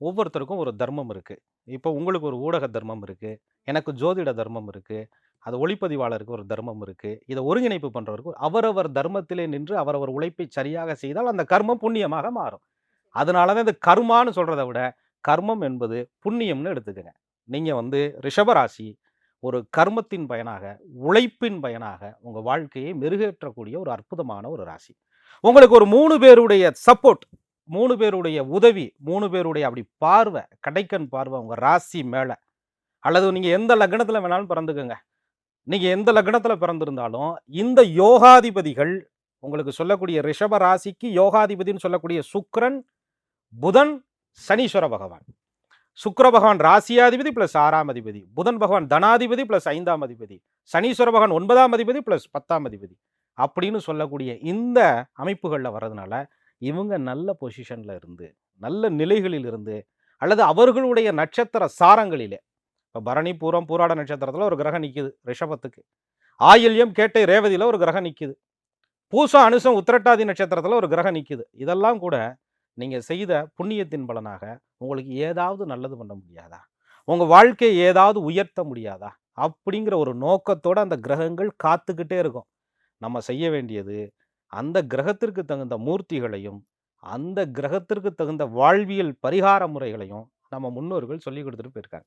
ஒவ்வொருத்தருக்கும் ஒரு தர்மம் இருக்குது இப்போ உங்களுக்கு ஒரு ஊடக தர்மம் இருக்குது எனக்கு ஜோதிட தர்மம் இருக்குது அது ஒளிப்பதிவாளருக்கு ஒரு தர்மம் இருக்குது இதை ஒருங்கிணைப்பு பண்ணுறவருக்கு அவரவர் தர்மத்திலே நின்று அவரவர் உழைப்பை சரியாக செய்தால் அந்த கர்மம் புண்ணியமாக மாறும். அதனால தான் இந்த கர்மான்னு சொல்கிறத விட கர்மம் என்பது புண்ணியம்னு எடுத்துக்கங்க. நீங்கள் வந்து ரிஷபராசி ஒரு கர்மத்தின் பயனாக உழைப்பின் பயனாக உங்கள் வாழ்க்கையை மெருகேற்றக்கூடிய ஒரு அற்புதமான ஒரு ராசி. உங்களுக்கு ஒரு மூணு பேருடைய சப்போர்ட் மூணு பேருடைய உதவி மூணு பேருடைய அப்படி பார்வை கடைக்கன் பார்வை உங்கள் ராசி மேலே. அல்லது நீங்கள் எந்த லக்னத்தில் வேணாலும் பிறந்துக்கோங்க. நீங்கள் எந்த லக்னத்தில் பிறந்திருந்தாலும் இந்த யோகாதிபதிகள் உங்களுக்கு சொல்லக்கூடிய ரிஷப ராசிக்கு யோகாதிபதின்னு சொல்லக்கூடிய சுக்ரன் புதன் சனீஸ்வர பகவான். சுக்ர பகவான் ராசியாதிபதி பிளஸ் ஆறாம் அதிபதி. புதன் பகவான் தனாதிபதி பிளஸ் ஐந்தாம் அதிபதி. சனீஸ்வர பகவான் ஒன்பதாம் அதிபதி பிளஸ் பத்தாம் அதிபதி. அப்படின்னு சொல்லக்கூடிய இந்த அமைப்புகளில் வர்றதுனால இவங்க நல்ல பொசிஷனில் இருந்து நல்ல நிலைகளில் இருந்து அல்லது அவர்களுடைய நட்சத்திர சாரங்களிலே இப்போ பரணி பூரம் பூராட நட்சத்திரத்தில் ஒரு கிரகம் நிற்கிது ரிஷபத்துக்கு. ஆயில்யம் கேட்டை ரேவதியில் ஒரு கிரகம் நிற்கிது பூசம் அனுசம் உத்திரட்டாதி நட்சத்திரத்தில் ஒரு கிரகம் நிற்கிது இதெல்லாம் கூட நீங்கள் செய்த புண்ணியத்தின் பலனாக உங்களுக்கு ஏதாவது நல்லது பண்ண முடியாதா? உங்கள் வாழ்க்கையை ஏதாவது உயர்த்த முடியாதா? அப்படிங்கிற ஒரு நோக்கத்தோடு அந்த கிரகங்கள் காத்துக்கிட்டே இருக்கும். நம்ம செய்ய வேண்டியது அந்த கிரகத்திற்கு தகுந்த மூர்த்திகளையும் அந்த கிரகத்திற்கு தகுந்த வாழ்வியல் பரிகார முறைகளையும் நம்ம முன்னோர்கள் சொல்லி கொடுத்துட்டு போயிருக்காங்க.